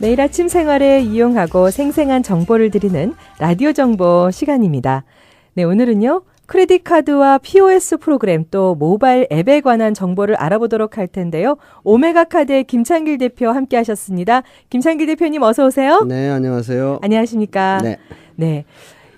매일 아침 생활에 이용하고 생생한 정보를 드리는 라디오 정보 시간입니다. 네, 오늘은요. 크레딧 카드와 POS 프로그램 또 모바일 앱에 관한 정보를 알아보도록 할 텐데요. 오메가 카드의 김창길 대표 함께 하셨습니다. 김창길 대표님 어서 오세요. 네, 안녕하세요. 안녕하십니까? 네. 네.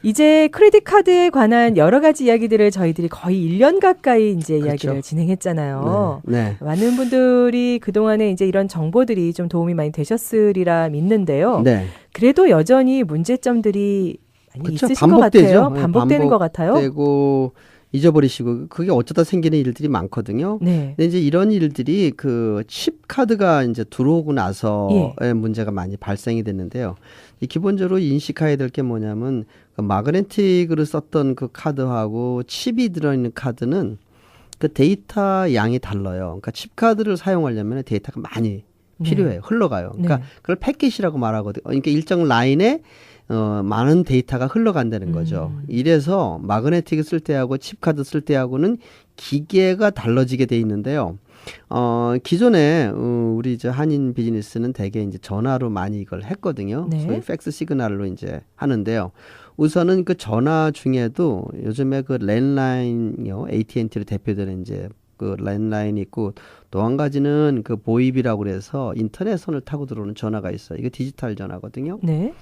이제 크레딧 카드에 관한 여러 가지 이야기들을 저희들이 거의 1년 가까이 이제 그렇죠. 이야기를 진행했잖아요. 네. 많은 분들이 그동안에 이제 이런 정보들이 좀 도움이 많이 되셨으리라 믿는데요. 네. 그래도 여전히 문제점들이 많이 그쵸, 있으신 것 반복되죠. 같아요. 네, 반복되는 것 같아요. 되고 잊어버리시고 그게 어쩌다 생기는 일들이 많거든요. 네. 근데 이제 이런 일들이 그 칩 카드가 이제 들어오고 나서의 예. 문제가 많이 발생이 됐는데요. 이 기본적으로 인식해야 될 게 뭐냐면 그 마그네틱으로 썼던 그 카드하고 칩이 들어있는 카드는 그 데이터 양이 달라요. 그러니까 칩 카드를 사용하려면 데이터가 많이 필요해요. 흘러가요. 그러니까 네. 그걸 패킷이라고 말하거든요. 그러니까 일정 라인에 어, 많은 데이터가 흘러간다는 거죠. 음. 이래서 마그네틱을 쓸 때하고 칩카드 쓸 때하고는 기계가 달라지게 돼 있는데요. 어, 기존에 어, 우리 저 한인 비즈니스는 대개 이제 전화로 많이 이걸 했거든요. 네. 소위 팩스 시그널로 이제 하는데요. 우선은 그 전화 중에도 요즘에 그 랜라인요, AT&T로 대표되는 이제 그 랜라인이 있고 또 한 가지는 그 보이비라고 그래서 인터넷 선을 타고 들어오는 전화가 있어요. 이거 디지털 전화거든요. 네.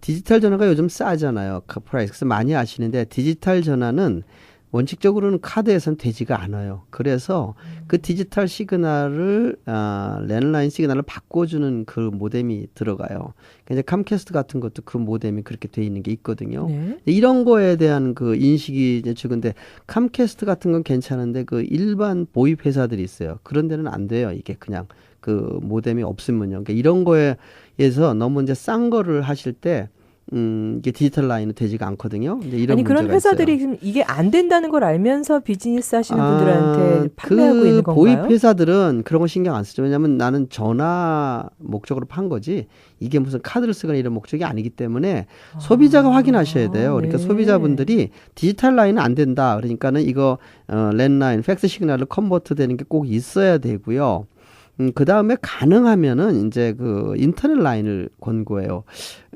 디지털 전화가 요즘 싸잖아요. 그 프라이스. 많이 아시는데 디지털 전화는 원칙적으로는 카드에선 되지가 않아요. 그래서 그 디지털 시그널을 아, 랜라인 시그널을 바꿔주는 그 모뎀이 들어가요. 그러니까 이제 캄캐스트 같은 것도 그 모뎀이 그렇게 돼 있는 게 있거든요. 네. 이런 거에 대한 그 인식이 이제 적은데 캄캐스트 같은 건 괜찮은데 그 일반 보입 회사들이 있어요. 그런 데는 안 돼요. 이게 그냥 그 모뎀이 없으면요. 그러니까 이런 거에서 너무 이제 싼 거를 하실 때 음, 이게 디지털 라인은 되지가 않거든요. 이제 이런 아니 그런 회사들이 있어요. 지금 이게 안 된다는 걸 알면서 비즈니스 하시는 아, 분들한테 판매하고 그 있는 건가요? 보입 회사들은 그런 거 신경 안 쓰죠. 왜냐하면 나는 전화 목적으로 판 거지 이게 무슨 카드를 쓰거나 이런 목적이 아니기 때문에 소비자가 확인하셔야 돼요. 그러니까 네. 소비자분들이 디지털 라인은 안 된다. 그러니까는 이거 어, 랜라인, 팩스 시그널로 컨버트 되는 게 꼭 있어야 되고요. 음, 그 다음에 가능하면은 이제 그 인터넷 라인을 권고해요.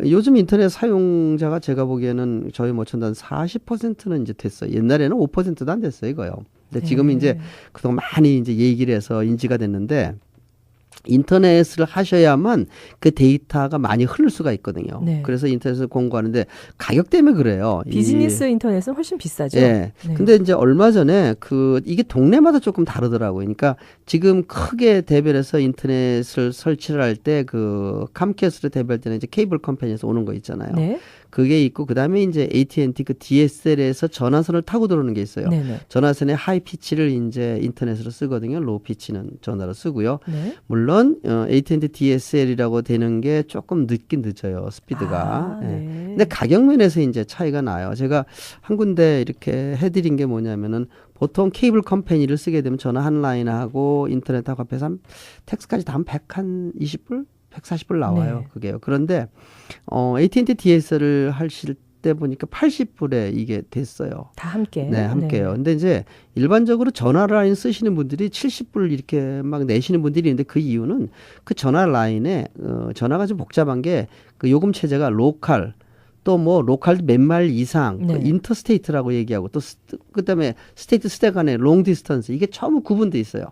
요즘 인터넷 사용자가 제가 보기에는 저희 모천단 40%는 이제 됐어요. 옛날에는 5%도 안 됐어요, 이거요. 근데 지금 네. 이제 그동안 많이 이제 얘기를 해서 인지가 됐는데 인터넷을 하셔야만 그 데이터가 많이 흐를 수가 있거든요. 네. 그래서 인터넷을 공고하는데 가격 때문에 그래요. 이- 비즈니스 인터넷은 훨씬 비싸죠. 예. 네. 근데 이제 얼마 전에 그 이게 동네마다 조금 다르더라고요. 그러니까 지금 크게 대별해서 인터넷을 설치를 할 때 그 캄캐스를 대별할 때는 이제 케이블 컴퍼니에서 오는 거 있잖아요. 네. 그게 있고 그다음에 이제 AT&T 그 DSL에서 전화선을 타고 들어오는 게 있어요. 네, 네. 전화선의 하이 피치를 이제 인터넷으로 쓰거든요. 로우 피치는 전화로 쓰고요. 네. 물론 어, AT&T DSL이라고 되는 게 조금 늦긴 늦어요. 스피드가. 아, 예. 네. 근데 가격 면에서 이제 차이가 나요. 제가 한 군데 이렇게 해드린 게 뭐냐면은 보통 케이블 컴퍼니를 쓰게 되면 전화 한 라인 하고 인터넷하고 합해서 한 텍스까지 다 한 100 한 20불? 140불 나와요. 네. 그게요. 그런데 어 AT&T DSL을 하실 때 보니까 80불에 이게 됐어요. 다 함께. 네, 함께요. 근데 이제 일반적으로 전화 라인 쓰시는 분들이 70불 이렇게 막 내시는 분들이 있는데 그 이유는 그 전화 라인에 어, 전화가 좀 복잡한 게 그 요금 체제가 로컬 또뭐 로컬 몇 마일 이상 네. 그 인터스테이트라고 얘기하고 또 스, 그다음에 스테이트 스테 간의 롱 디스턴스 이게 전부 구분돼 있어요.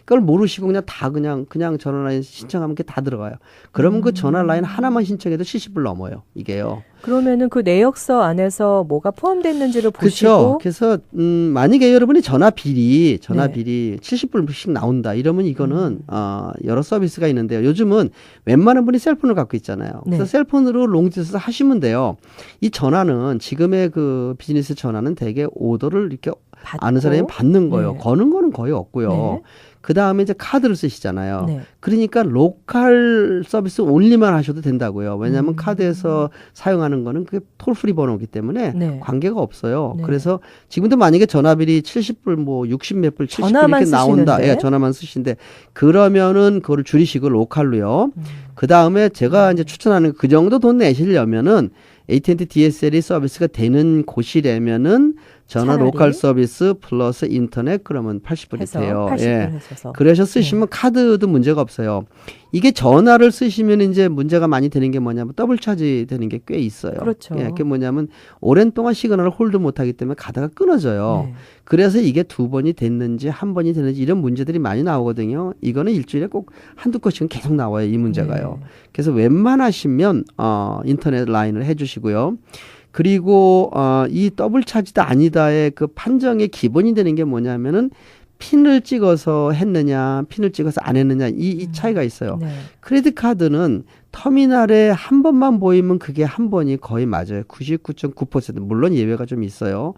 그걸 모르시고 그냥 다 그냥 그냥 전화 라인 신청하면 그게 다 들어가요. 그러면 그 전화 라인 하나만 신청해도 70불 넘어요. 이게요. 그러면은 그 내역서 안에서 뭐가 포함됐는지를 그렇죠. 보시고 그래서 음 만약에 여러분이 전화 비리, 전화 네. 비리 70불씩 나온다. 이러면 이거는 음. 어 여러 서비스가 있는데요. 요즘은 웬만한 분이 셀폰을 갖고 있잖아요. 그래서 네. 셀폰으로 롱디스턴스 하시면 돼요. 이 전화는 지금의 그 비즈니스 전화는 대개 오더를 이렇게 받고 아는 사람이 받는 거예요. 네. 거는 거는 거의 없고요. 네. 그 다음에 이제 카드를 쓰시잖아요. 네. 그러니까 로컬 서비스 온리만 하셔도 된다고요. 왜냐하면 음. 카드에서 사용하는 거는 그게 톨프리 번호기 때문에 네. 관계가 없어요. 네. 그래서 지금도 만약에 전화비리 70불 뭐 60 몇 불, 70불 전화만 이렇게 나온다. 쓰시는데? 예, 전화만 쓰신데 그러면은 그거를 줄이시고 로컬로요. 음. 그 다음에 제가 이제 추천하는 그 정도 돈 내시려면은 AT&T DSL이 서비스가 되는 곳이라면은 전화. 로컬 서비스 플러스 인터넷 그러면 80불이 해서 돼요. 80불 예. 하셔서. 그래서 쓰시면 카드도 문제가 없어요. 이게 전화를 쓰시면 이제 문제가 많이 되는 게 뭐냐면 더블 차지 되는 게 꽤 있어요. 그렇죠. 예, 그게 뭐냐면 오랜 동안 시그널을 홀드 못 하기 때문에 가다가 끊어져요. 네. 그래서 이게 두 번이 됐는지 한 번이 됐는지 이런 문제들이 많이 나오거든요. 이거는 일주일에 꼭 한두 건씩은 계속 나와요. 이 문제가요. 네. 그래서 웬만하시면 어 인터넷 라인을 해 주시고요. 그리고 어 이 더블 차지다 아니다의 그 판정의 기본이 되는 게 뭐냐면은 핀을 찍어서 했느냐, 핀을 찍어서 안 했느냐 이, 이 차이가 있어요. 네. 크레딧 카드는 터미널에 한 번만 보이면 그게 한 번이 거의 맞아요. 99.9% 물론 예외가 좀 있어요.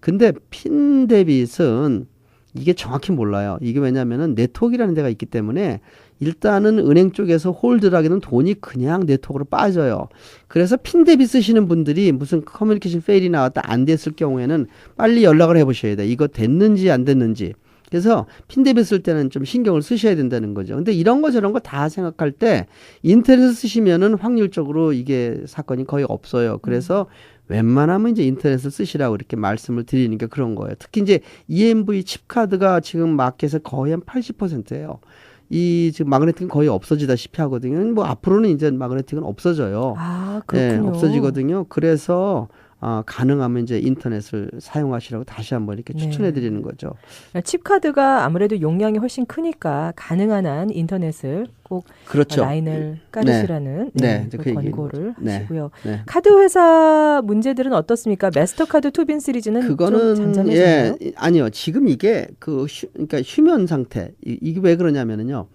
근데 핀 데빗은 이게 정확히 몰라요. 이게 왜냐면은 네트워크라는 데가 있기 때문에 일단은 은행 쪽에서 홀드를 하기는 돈이 그냥 네트워크로 빠져요. 그래서 핀 데빗 쓰시는 분들이 무슨 커뮤니케이션 페일이 나왔다 안 됐을 경우에는 빨리 연락을 해 보셔야 돼요. 이거 됐는지 안 됐는지. 그래서 핀 데빗 쓸 때는 좀 신경을 쓰셔야 된다는 거죠. 근데 이런 거 저런 거 다 생각할 때 인터넷 쓰시면은 확률적으로 이게 사건이 거의 없어요. 그래서 웬만하면 이제 인터넷을 쓰시라고 이렇게 말씀을 드리는 게 그런 거예요. 특히 이제 EMV 칩 카드가 지금 마켓에 거의 한 80%예요. 이 지금 마그네틱은 거의 없어지다시피 하거든요. 뭐 앞으로는 이제 마그네틱은 없어져요. 아, 예, 그렇군요. 없어지거든요. 그래서 아, 가능하면 이제 인터넷을 사용하시라고 다시 한번 이렇게 네. 추천해 드리는 거죠. 칩카드가 아무래도 용량이 훨씬 크니까 가능한 한 인터넷을 꼭 그렇죠. 라인을 깔으시라는 네. 네, 그 권고를 네. 하시고요. 네. 카드 회사 문제들은 어떻습니까? 마스터카드 투빈 시리즈는 좀 그거는 잠잠해졌나요? 예 아니요 지금 이게 그 휴, 그러니까 휴면 상태 이, 이게 왜 그러냐면은요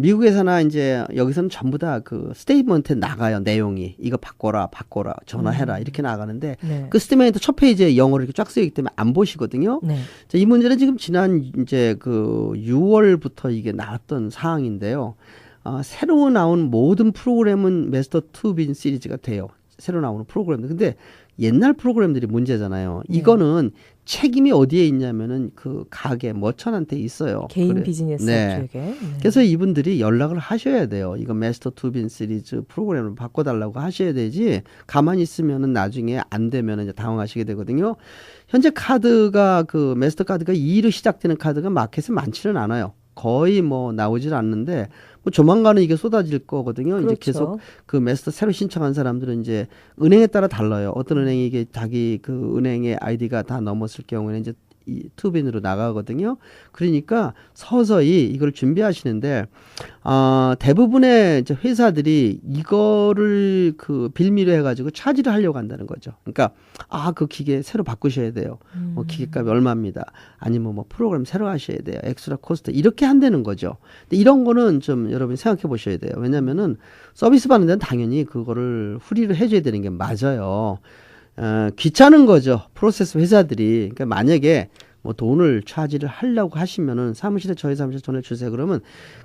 미국에서나 이제 여기서는 전부 다 그 스테이트먼트에 나가요 내용이 이거 바꿔라 바꿔라 전화해라 음. 이렇게 나가는데 네. 그 스테이트먼트 첫 페이지에 영어로 이렇게 쫙 쓰이기 때문에 안 보시거든요. 네. 자, 이 문제는 지금 지난 이제 그 6월부터 이게 나왔던 사항인데요. 어, 새로 나온 모든 프로그램은 마스터 투빈 시리즈가 돼요. 새로 나오는 프로그램들. 근데 옛날 프로그램들이 문제잖아요. 네. 이거는 책임이 어디에 있냐면은 그 가게 머천한테 있어요. 개인 그래. 비즈니스 네. 업체에게. 네. 그래서 이분들이 연락을 하셔야 돼요. 이거 마스터 투빈 시리즈 프로그램을 바꿔달라고 하셔야 되지. 가만히 있으면은 나중에 안 되면은 이제 당황하시게 되거든요. 현재 카드가 그 마스터 카드가 2로 시작되는 카드가 마켓에 많지는 않아요. 거의 뭐 나오질 않는데 뭐 조만간은 이게 쏟아질 거거든요. 이제 그렇죠. 계속 그 마스터 새로 신청한 사람들은 이제 은행에 따라 달라요. 어떤 은행이 이게 자기 그 은행의 아이디가 다 넘었을 경우에는 이제 이 투빈으로 나가거든요. 그러니까 서서히 이걸 준비하시는데 어, 대부분의 이제 회사들이 이거를 그 빌미로 해가지고 차지를 하려고 한다는 거죠. 그러니까 아 그 기계 새로 바꾸셔야 돼요. 음. 뭐 기계값이 얼마입니다. 아니면 뭐 프로그램 새로 하셔야 돼요. 엑스트라 코스트 이렇게 한다는 거죠. 근데 이런 거는 좀 여러분이 생각해 보셔야 돼요. 왜냐면은 서비스 받는 데는 당연히 그거를 후리를 해줘야 되는 게 맞아요. 어, 귀찮은 거죠. 프로세스 회사들이. 그러니까 만약에 뭐 돈을 차지를 하려고 하시면은 사무실에 저희 사무실에 돈을 주세요. 그러면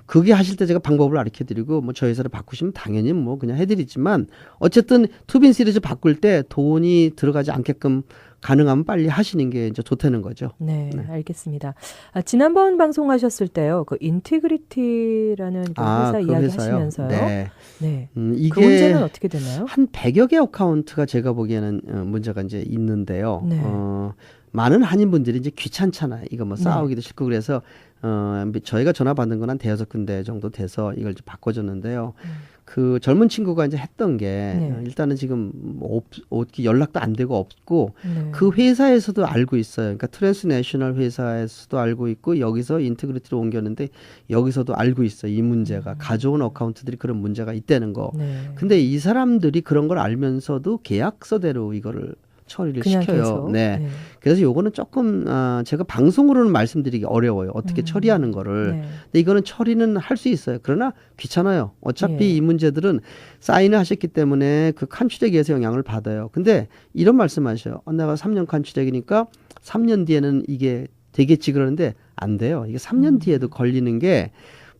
그게 하실 때 제가 방법을 가르쳐 드리고 뭐 저희 회사를 바꾸시면 당연히 뭐 그냥 해 드리지만 어쨌든 투빈 시리즈 바꿀 때 돈이 들어가지 않게끔 가능하면 빨리 하시는 게 이제 좋다는 거죠. 네, 네. 알겠습니다. 아, 지난번 방송하셨을 때요, 그 인티그리티라는 그 회사 그 이야기 회사요? 하시면서요. 네. 네. 음, 그 이게 문제는 어떻게 되나요? 한 100여 개 어카운트가 제가 보기에는 어, 문제가 이제 있는데요. 네. 어, 많은 한인분들이 이제 귀찮잖아요. 이거 뭐 네. 싸우기도 싫고 그래서 어, 저희가 전화 받는 건한 대여섯 군데 정도 돼서 이걸 좀 바꿔줬는데요. 음. 그 젊은 친구가 이제 했던 게 네. 어, 일단은 지금 뭐 없, 어떻게 연락도 안 되고 없고 네. 그 회사에서도 알고 있어요. 그러니까 트랜스내셔널 회사에서도 알고 있고 여기서 인테그리티로 옮겼는데 여기서도 알고 있어요. 이 문제가 음. 가져온 어카운트들이 그런 문제가 있다는 거. 네. 근데 이 사람들이 그런 걸 알면서도 계약서대로 이거를 처리를 시켜요. 계속. 네. 그래서 요거는 조금 아 제가 방송으로는 말씀드리기 어려워요. 어떻게 음. 처리하는 거를. 네. 근데 이거는 처리는 할 수 있어요. 그러나 귀찮아요. 어차피 예. 이 문제들은 사인을 하셨기 때문에 그 칸추덱에서 영향을 받아요. 근데 이런 말씀하셔요. 어, 내가 3년 칸추덱이니까 3년 뒤에는 이게 되겠지 그러는데 안 돼요. 이게 3년 음. 뒤에도 걸리는 게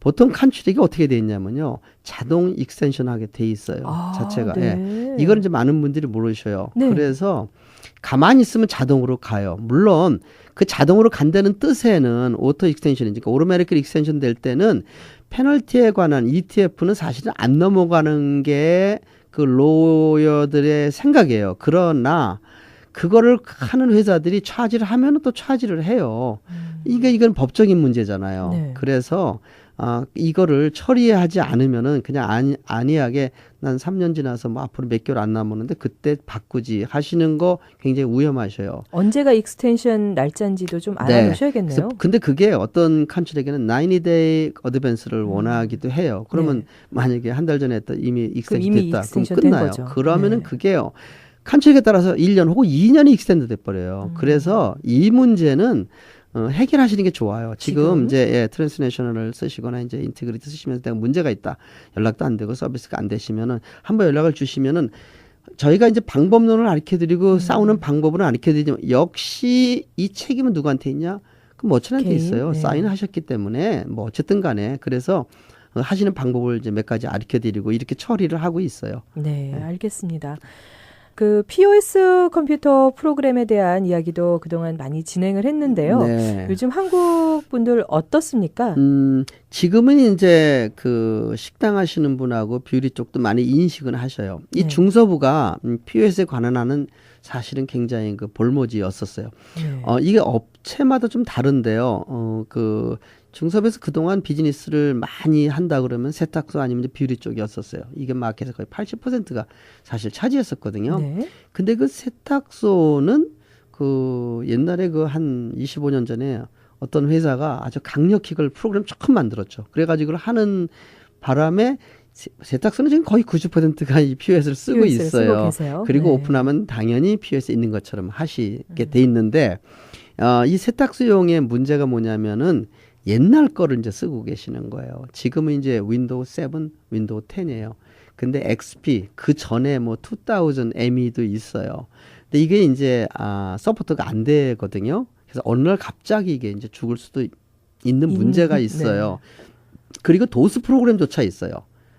보통 칸추덱이 어떻게 돼 있냐면요. 자동 익스텐션 하게 돼 있어요. 아, 자체가. 네. 예. 이걸 이제 많은 분들이 모르셔요. 네. 그래서 가만히 있으면 자동으로 가요. 물론 그 자동으로 간다는 뜻에는 오토 익스텐션이니까 오토매틱 익스텐션 될 때는 페널티에 관한 ETF는 사실은 안 넘어가는 게 그 로여들의 생각이에요. 그러나 그거를 하는 회사들이 차지를 하면은 또 차지를 해요. 이게 이건 법적인 문제잖아요. 네. 그래서 아 이거를 처리하지 않으면은 그냥 아니, 안이하게 난 3년 지나서 뭐 앞으로 몇 개월 안 남았는데 그때 바꾸지 하시는 거 굉장히 위험하셔요. 언제가 익스텐션 날짜인지도 좀 네. 알아놓으셔야겠네요. 그래서 근데 그게 어떤 칸출에게는 90day 어드밴스를 원하기도 해요. 그러면 만약에 한 달 전에 했던 이미 익스텐션 음. 네. 이미 됐다. 익스텐션 그럼 된 끝나요. 그러면은 네. 그게요. 칸출에 따라서 1년 혹은 2년이 익스텐드 돼 버려요. 음. 그래서 이 문제는 어, 해결하시는 게 좋아요. 지금, 지금? 이제 예, 트랜스내셔널을 쓰시거나 이제 인티그리티 쓰시면서 내가 문제가 있다. 연락도 안 되고 서비스가 안 되시면은 한번 연락을 주시면은 저희가 이제 방법론을 가르쳐 드리고 음. 싸우는 방법은 가르쳐 드리지만 역시 이 책임은 누구한테 있냐? 그럼 어천한테? 있어요. 네. 사인하셨기 때문에 뭐 어쨌든 간에 그래서 어, 하시는 방법을 이제 몇 가지 가르쳐 드리고 이렇게 처리를 하고 있어요. 네, 알겠습니다. 그 POS 컴퓨터 프로그램에 대한 이야기도 그동안 많이 진행을 했는데요. 네. 요즘 한국 분들 어떻습니까? 음, 지금은 이제 그 식당 하시는 분하고 뷰리 쪽도 많이 인식은 하셔요. 이 네. 중서부가 음, POS에 관한 하는 사실은 굉장히 그 볼모지였었어요. 네. 어, 이게 업체마다 좀 다른데요. 어, 그 중섭에서 그동안 비즈니스를 많이 한다 그러면 세탁소 아니면 뷰리 쪽이었었어요. 이게 마켓에서 거의 80%가 사실 차지했었거든요. 네. 근데 그 세탁소는 그 옛날에 그 한 25년 전에 어떤 회사가 아주 강력히 그걸 프로그램 조금 만들었죠. 그래가지고 그걸 하는 바람에 세- 세탁소는 지금 거의 90%가 이 POS를 쓰고 POS 를 있어요. 쓰고. 그리고 네. 오픈하면 당연히 POS 있는 것처럼 하시게 돼 있는데 어, 이 세탁소용의 문제가 뭐냐면은 옛날 거를 이제 쓰고 계시는 거예요. 지금은 이제 윈도우 7, 윈도우 10이에요. 근데 XP 그 전에 뭐 2000 ME도 있어요. 근데 이게 이제 아 서포트가 안 되거든요. 그래서 어느 날 갑자기 이게 이제 죽을 수도 있는 있- 문제가 네. 있어요. 그리고 도스 프로그램조차 있어요.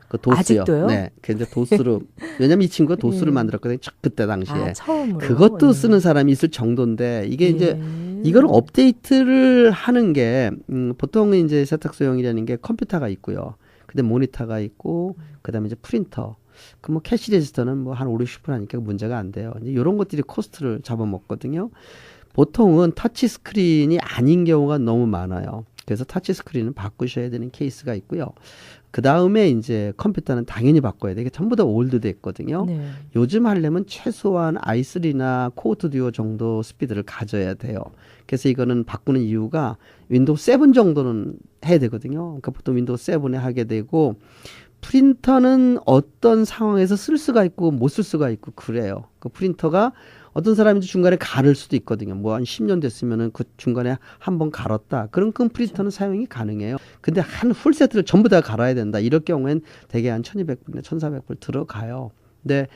그 도스요. 아직도요? 네. 근데 도스로 왜냐면 이 친구가 도스를 예. 만들었거든요. 저- 그때 당시에. 아, 그것도 네. 쓰는 사람이 있을 정도인데 이게 이제 예. 이거를 업데이트를 하는 게 음, 보통은 이제 세탁소용이라는 게 컴퓨터가 있고요. 근데 모니터가 있고 그다음에 이제 프린터. 그 뭐 캐시 레지스터는 뭐 한 5, 60분 하니까 문제가 안 돼요. 이제 이런 것들이 코스트를 잡아먹거든요. 보통은 터치 스크린이 아닌 경우가 너무 많아요. 그래서 터치 스크린은 바꾸셔야 되는 케이스가 있고요. 그 다음에 이제 컴퓨터는 당연히 바꿔야 돼. 이게 전부 다 올드 됐거든요. 네. 요즘 하려면 최소한 i3나 코어트 듀오 정도 스피드를 가져야 돼요. 그래서 이거는 바꾸는 이유가 윈도우 7 정도는 해야 되거든요. 그러니까 보통 윈도우 7에 하게 되고 프린터는 어떤 상황에서 쓸 수가 있고 못 쓸 수가 있고 그래요. 그 프린터가 어떤 사람이 중간에 가를 수도 있거든요. 뭐 한 10년 됐으면은 그 중간에 한 번 갈았다. 그럼 그 프린터는 사용이 가능해요. 근데 한 풀 세트를 전부 다 갈아야 된다. 이럴 경우엔 대개 한 1200불, 1400불 들어가요. 근데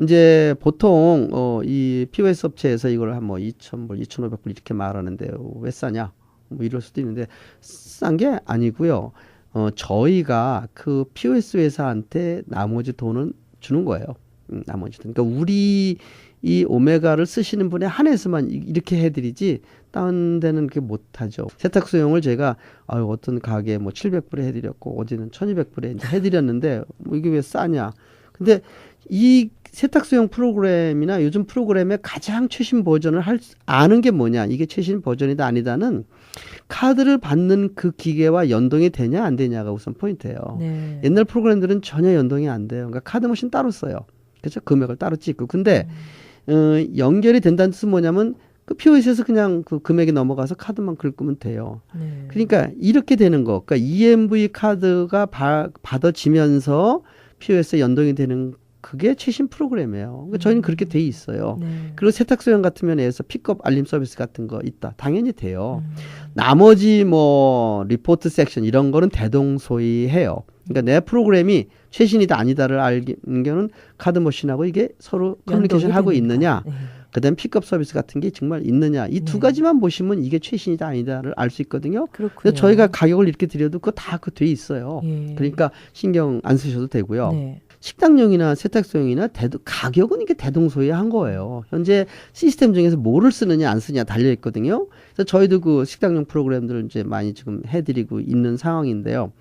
이제 보통 어, 이 POS 업체에서 이걸 한 뭐 2,000불, 2,500불 이렇게 말하는데요. 왜 싸냐? 뭐 이럴 수도 있는데 싼 게 아니고요. 어, 저희가 그 POS 회사한테 나머지 돈을 주는 거예요. 음, 나머지 돈. 그러니까 우리 이 오메가를 쓰시는 분에 한해서만 이- 이렇게 해드리지 다른 데는 그게 못하죠. 세탁소용을 제가 아유 어떤 가게 뭐 700불에 해드렸고 어제는 1200불에 이제 해드렸는데 뭐 이게 왜 싸냐? 근데 이 세탁소용 프로그램이나 요즘 프로그램의 가장 최신 버전을 할 수- 아는 게 뭐냐? 이게 최신 버전이다 아니다는 카드를 받는 그 기계와 연동이 되냐 안 되냐가 우선 포인트예요. 네. 옛날 프로그램들은 전혀 연동이 안 돼요. 그러니까 카드 머신 따로 써요. 그렇죠? 금액을 따로 찍고. 근데 어, 연결이 된다는 뜻은 뭐냐면 그 POS에서 그냥 그 금액이 넘어가서 카드만 긁으면 돼요. 네. 그러니까 이렇게 되는 거. 그러니까 EMV 카드가 바, 받아지면서 POS에 연동이 되는 그게 최신 프로그램이에요. 그러니까 저희는 그렇게 돼 있어요. 네. 그리고 세탁소용 같은 면에서 픽업 알림 서비스 같은 거 있다. 당연히 돼요. 음. 나머지 뭐 리포트 섹션 이런 거는 대동소이해요. 그러니까 내 프로그램이 최신이다 아니다를 알는 게는 카드 머신하고 이게 서로 커뮤니케이션 하고? 있느냐, 네. 그다음 픽업 서비스 같은 게 정말 있느냐 이두 네. 가지만 보시면 이게 최신이다 아니다를 알 수 있거든요. 그렇군요. 저희가 가격을 이렇게 드려도 그거 다 그 돼 있어요. 예. 그러니까 신경 안 쓰셔도 되고요. 네. 식당용이나 세탁소용이나 대도, 가격은 이게 대동소이한 거예요. 현재 시스템 중에서 뭐를 쓰느냐 안 쓰냐 달려 있거든요. 그래서 저희도 그 식당용 프로그램들을 이제 많이 지금 해드리고 있는 상황인데요.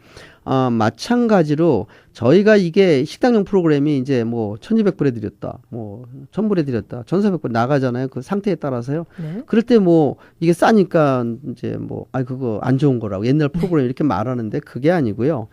어, 마찬가지로 저희가 이게 식당용 프로그램이 이제 뭐 1200불에 드렸다. 뭐 1000불에 드렸다. 1400불 나가잖아요. 그 상태에 따라서요. 네. 그럴 때 뭐 이게 싸니까 이제 뭐 아 그거 안 좋은 거라고 옛날 프로그램 이렇게 말하는데 그게 아니고요.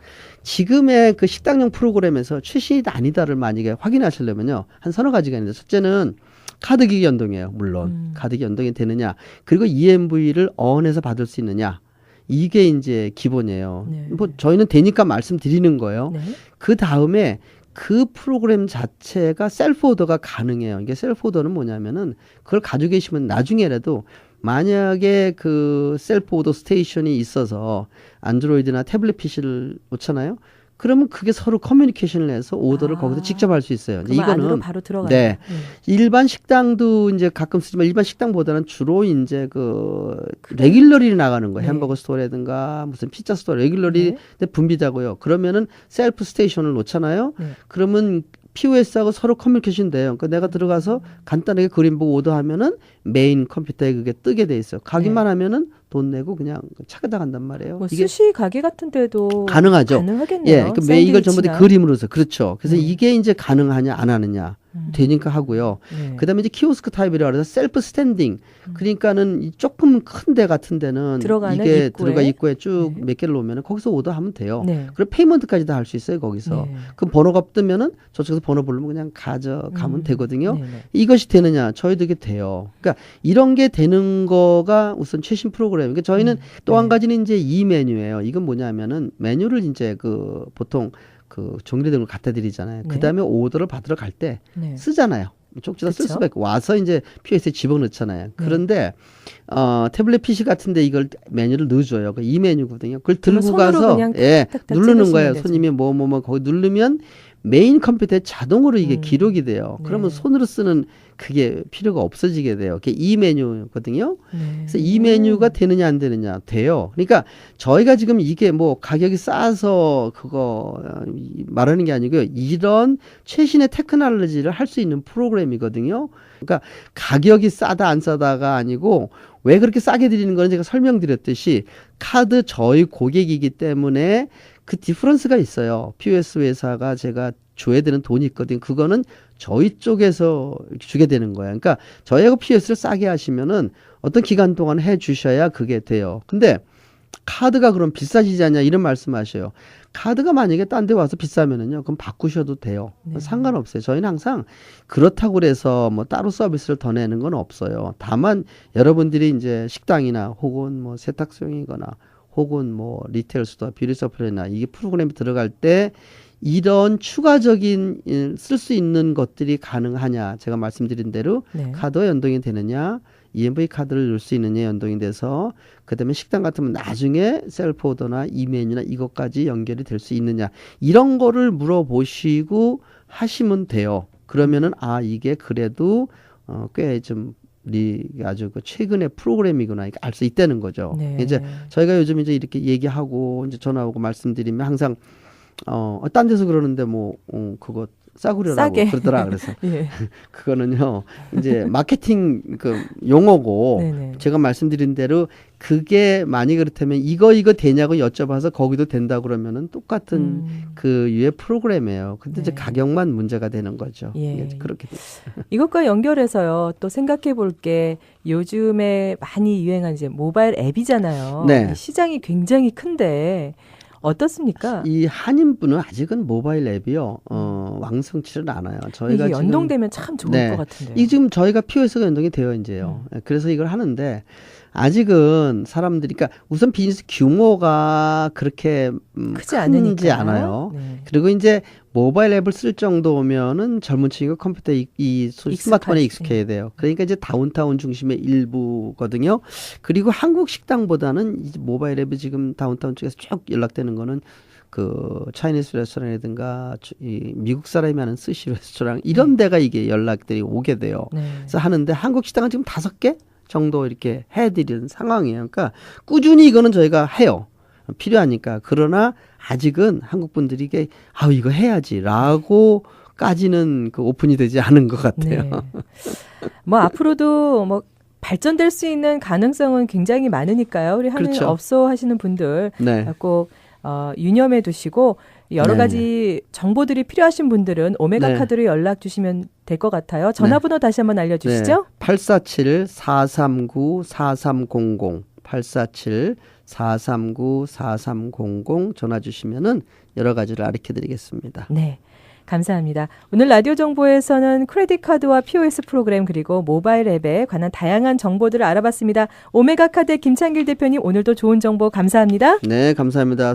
지금의 그 식당용 프로그램에서 최신이다 아니다를 만약에 확인하시려면요. 한 서너 가지가 있는데 첫째는 카드 기기 연동이에요. 물론 음. 카드 기기 연동이 되느냐. 그리고 EMV를 어원에서 받을 수 있느냐. 이게 이제 기본이에요. 네. 뭐 저희는 되니까 말씀드리는 거예요. 네. 그 다음에 그 프로그램 자체가 셀프 오더가 가능해요. 이게 셀프 오더는 뭐냐면은 그걸 가지고 계시면 나중에라도 만약에 그 셀프 오더 스테이션이 있어서 안드로이드나 태블릿 PC를 놓잖아요. 그러면 그게 서로 커뮤니케이션을 해서 오더를 아. 거기서 직접 할 수 있어요. 이거는 바로 들어가요. 네. 일반 식당도 이제 가끔 쓰지만 일반 식당보다는 주로 이제 그 레귤러리 나가는 거예요. 네. 햄버거 스토어라든가 무슨 피자 스토어 레귤러리 네. 분비자고요. 그러면은 셀프 스테이션을 놓잖아요. 네. 그러면 POS하고 서로 커뮤니케이션 돼요. 그러니까 내가 들어가서 간단하게 그림 보고 오더하면은 메인 컴퓨터에 그게 뜨게 돼 있어요. 가기만 하면은 돈 내고 그냥 차에다 간단 말이에요. 네. 뭐 이게 스시 가게 같은 데도 가능하죠. 가능하겠네요. 예, 그 매, 이걸 전부 다 샌드위치나. 그림으로 서 그렇죠. 그래서 네. 이게 이제 가능하냐 안 하느냐 음. 되니까 하고요. 네. 그다음에 이제 키오스크 타입이라 그래서 셀프 스탠딩. 음. 그러니까는 이 조금 큰 데 같은 데는 이게 입구에. 들어가 입구에 쭉 네. 몇 개를 놓으면 거기서 오더 하면 돼요. 네. 그리고 페이먼트까지 다 할 수 있어요 거기서. 네. 그럼 번호가 뜨면은 저쪽에서 번호 부르면 그냥 가져가면 음. 되거든요. 네, 네. 이것이 되느냐? 저희도 이게 돼요. 그러니까 이런 게 되는 거가 우선 최신 프로그램. 그러니까 저희는 음. 또한 네. 가지는 이제 이 메뉴예요. 이건 뭐냐면은 메뉴를 이제 그 보통 그 종류 등을 갖다 드리잖아요. 네. 그다음에 오더를 받으러 갈때 네. 쓰잖아요. 쪽지다 쓸 그쵸? 수밖에 와서 이제 POS에 집어넣잖아요. 네. 그런데 어 태블릿 PC 같은데 이걸 메뉴를 넣어줘요. 그이 메뉴거든요. 그걸 들고 가서 예 누르는 거예요. 되죠. 손님이 뭐 뭐뭐 거기 누르면 메인 컴퓨터에 자동으로 이게 음. 기록이 돼요. 그러면 네. 손으로 쓰는 그게 필요가 없어지게 돼요. 그게 이 메뉴거든요. 네. 그래서 이 메뉴가 되느냐 안 되느냐 돼요. 그러니까 저희가 지금 이게 뭐 가격이 싸서 그거 어, 이- 말하는 게 아니고요. 이런 최신의 테크놀로지를 할 수 있는 프로그램이거든요. 그러니까 가격이 싸다 안 싸다가 아니고 왜 그렇게 싸게 드리는 거는 제가 설명드렸듯이 카드 저희 고객이기 때문에 그 디퍼런스가 있어요. POS 회사가 제가 줘야 되는 돈이 있거든요. 그거는 저희 쪽에서 주게 되는 거예요. 그러니까 저희하고 POS를 싸게 하시면은 어떤 기간 동안 해 주셔야 그게 돼요. 근데 카드가 그럼 비싸지지 않냐 이런 말씀하셔요. 카드가 만약에 딴 데 와서 비싸면은요, 그럼 바꾸셔도 돼요. 네. 상관없어요. 저희는 항상 그렇다고 그래서 뭐 따로 서비스를 더 내는 건 없어요. 다만 여러분들이 이제 식당이나 혹은 뭐 세탁소이거나 혹은 뭐 리테일 스토어, 뷰티 서플이나 이게 프로그램에 들어갈 때 이런 추가적인 쓸 수 있는 것들이 가능하냐 제가 말씀드린 대로 네. 카드와 연동이 되느냐 EMV 카드를 넣을 수 있느냐 연동이 돼서 그다음에 식당 같으면 나중에 셀프 오더나 이메뉴나 이것까지 연결이 될 수 있느냐 이런 거를 물어보시고 하시면 돼요. 그러면은 아 이게 그래도 어, 꽤 좀 리 아주 그 최근의 프로그램이구나 알 수 있다는 거죠. 네. 이제 저희가 요즘 이제 이렇게 얘기하고 이제 전화 오고 말씀드리면 항상 어, 어, 딴 데서 그러는데 뭐, 어, 그거 싸구려라고 싸게. 그러더라. 그래서 예. 그거는요, 이제 마케팅 그 용어고 네네. 제가 말씀드린 대로 그게 많이 그렇다면 이거 이거 되냐고 여쭤봐서 거기도 된다 그러면은 똑같은 음. 그 유의 프로그램이에요. 근데 이제 네. 가격만 문제가 되는 거죠. 예. 그렇게. 이것과 연결해서요. 또 생각해 볼 게 요즘에 많이 유행한 이제 모바일 앱이잖아요. 네. 이 시장이 굉장히 큰데 어떻습니까? 이 한인분은 아직은 모바일 앱이요, 어, 왕성치를 않아요. 저희가 연동되면 참 좋을 네. 것 같은데요. 이 지금 저희가 POS가 연동이 되어 이제요. 음. 그래서 이걸 하는데 아직은 사람들이 그러니까 우선 비즈니스 규모가 그렇게 음, 크지 않으니까. 않아요. 네. 그리고 이제 모바일 앱을 쓸 정도면은 젊은 층이가 컴퓨터에 이, 이. 스마트폰에 익숙해야 돼요. 그러니까 이제 다운타운 중심의 일부거든요. 그리고 한국 식당보다는 이 모바일 앱이 지금 다운타운 쪽에서 쭉 연락되는 거는 그 차이니스 레스토랑이라든가 주- 이 미국 사람이 하는 스시 레스토랑 이런 데가 이게 연락들이 오게 돼요. 네. 그래서 하는데 한국 식당은 지금 다섯 개 정도 이렇게 해드리는 상황이에요. 그러니까 꾸준히 이거는 저희가 해요. 필요하니까. 그러나 아직은 한국 분들이 이게 아 이거 해야지라고 까지는 그 오픈이 되지 않은 것 같아요. 네. 뭐 앞으로도 뭐 발전될 수 있는 가능성은 굉장히 많으니까요. 우리 하는 그렇죠. 업소 하시는 분들 네. 꼭 어, 유념해 두시고 여러 네네. 가지 정보들이 필요하신 분들은 오메가 네. 카드로 연락 주시면 될 것 같아요. 전화번호 다시 한번 알려주시죠. 847 439 4300 847 439 4300 전화 주시면은 여러 가지를 가르쳐 드리겠습니다. 네. 감사합니다. 오늘 라디오 정보에서는 크레딧 카드와 POS 프로그램 그리고 모바일 앱에 관한 다양한 정보들을 알아봤습니다. 오메가 카드 김창길 대표님 오늘도 좋은 정보 감사합니다. 네, 감사합니다.